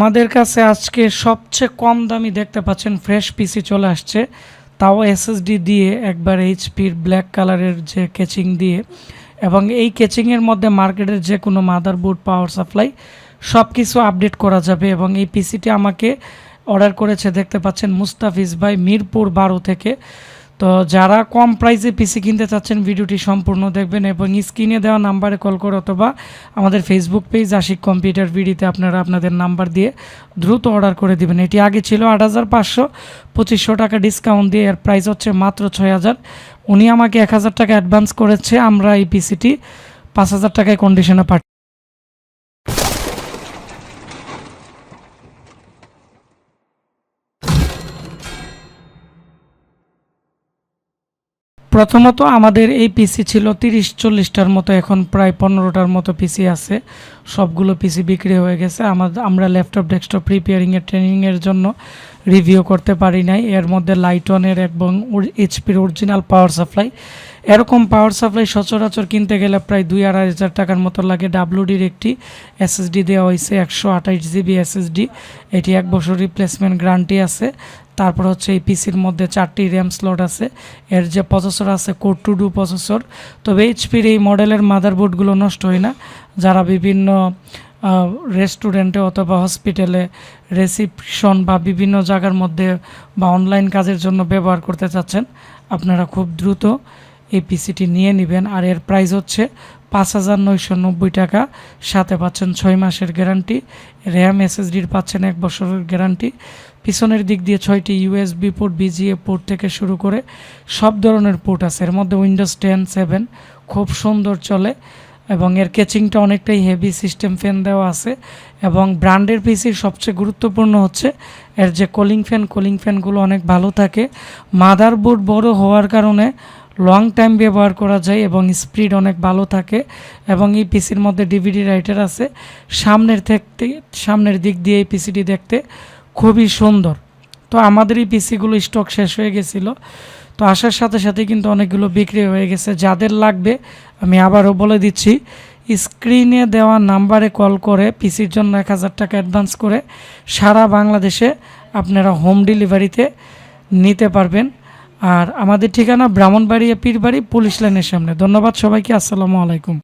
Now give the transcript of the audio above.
আমাদের কাছে আজকে সবচেয়ে কম দামি দেখতে পাচ্ছেন ফ্রেশ পিসি চলে আসছে। তাও এসএসডি দিয়ে একবার এইচপির ব্ল্যাক কালারের যে কেচিং দিয়ে এবং এই কেচিংয়ের মধ্যে মার্কেটের যে কোনো মাদারবোর্ড পাওয়ার সাপ্লাই সব কিছু আপডেট করা যাবে এবং এই পিসিটি আমাকে অর্ডার করেছে দেখতে পাচ্ছেন মুস্তাফিজ ভাই মিরপুর বারো থেকে। তো যারা কম প্রাইসে পিসি কিনতে চাচ্ছেন, ভিডিওটি সম্পূর্ণ দেখবেন এবং স্ক্রিনে দেওয়া নাম্বারে কল করে অথবা আমাদের ফেসবুক পেজ আশিক কম্পিউটার ভিডিওতে আপনারা আপনাদের নাম্বার দিয়ে দ্রুত অর্ডার করে দিবেন। এটি আগে ছিল আট হাজার পাঁচশো, পঁচিশশো টাকা ডিসকাউন্ট দিয়ে, এর প্রাইস হচ্ছে মাত্র ছয় হাজার। উনি আমাকে এক হাজার টাকা অ্যাডভান্স করেছে, আমরা এই পিসিটি পাঁচ হাজার টাকায় কন্ডিশনে পাঠ প্রথমত আমাদের এই পিসি ছিল তিরিশ চল্লিশটার মতো, এখন প্রায় পনেরোটার মতো পিসি আছে। সবগুলো পিসি বিক্রি হয়ে গেছে। আমাদের আমরা ল্যাপটপ, ডেস্কটপ প্রিপেয়ারিংয়ের ট্রেনিংয়ের জন্য রিভিউ করতে পারি নাই। এর মধ্যে লাইটনের এবং এইচপির অরিজিনাল পাওয়ার সাপ্লাই এরকম পাওয়ার সাপ্লাই সচরাচর কিনতে গেলে প্রায় দুই আড়াই হাজার টাকার মতো লাগে। ডাব্লুডির একটি এসএসডি দেওয়া হয়েছে, একশো আঠাইশ জিবি এসএসডি এটি এক বছর রিপ্লেসমেন্ট গ্যারান্টি আছে। তারপর হচ্ছে এই পিসির মধ্যে চারটি র্যাম স্লট আছে। এর যে প্রসেসর আছে কোর টু ডু প্রসেসর তবে এইচপির এই মডেলের মাদারবোর্ডগুলো নষ্ট হয় না। যারা বিভিন্ন রেস্টুরেন্টে অথবা হসপিটালে রেসিপশন বা বিভিন্ন জায়গার মধ্যে বা অনলাইন কাজের জন্য ব্যবহার করতে চাচ্ছেন, আপনারা খুব দ্রুত এই পিসিটি নিয়ে নেবেন। আর এর প্রাইস হচ্ছে পাঁচ হাজার নয়শো নব্বই টাকা। সাথে পাচ্ছেন ছয় মাসের গ্যারান্টি র্যাম এসএসডির পাচ্ছেন এক বছরের গ্যারান্টি পিছনের দিক দিয়ে ছয়টি ইউএসবি পোর্ট বিজিএ পোর্ট থেকে শুরু করে সব ধরনের পোর্ট আছে। এর মধ্যে উইন্ডোজ টেন সেভেন খুব সুন্দর চলে। এবং এর কেচিংটা অনেকটাই হেভি সিস্টেম ফ্যান দেওয়া আছে এবং ব্র্যান্ডের পিসির সবচেয়ে গুরুত্বপূর্ণ হচ্ছে এর যে কোলিং ফ্যান কোলিং ফ্যানগুলো অনেক ভালো থাকে। মাদারবোর্ড বড় হওয়ার কারণে লং টাইম ব্যবহার করা যায় এবং স্পিড অনেক ভালো থাকে এবং এই পিসির মধ্যে ডিভিডি রাইটার আছে। সামনের থেকে, সামনের দিক দিয়ে এই পিসিটি দেখতে খুবই সুন্দর। তো আমাদের এই পিসিগুলো স্টক শেষ হয়ে গেছিল। তো আসার সাথে সাথে কিন্তু অনেকগুলো বিক্রি হয়ে গেছে। যাদের লাগবে আমি আবারও বলে দিচ্ছি, স্ক্রিনে দেওয়া নাম্বারে কল করে পিসির জন্য এক হাজার টাকা অ্যাডভান্স করে সারা বাংলাদেশে আপনারা হোম ডেলিভারিতে নিতে পারবেন। আর আমাদের ঠিকানা ব্রাহ্মণবাড়ি পীরবাড়ি পুলিশ লাইনের সামনে। ধন্যবাদ সবাইকে, আসসালামু আলাইকুম।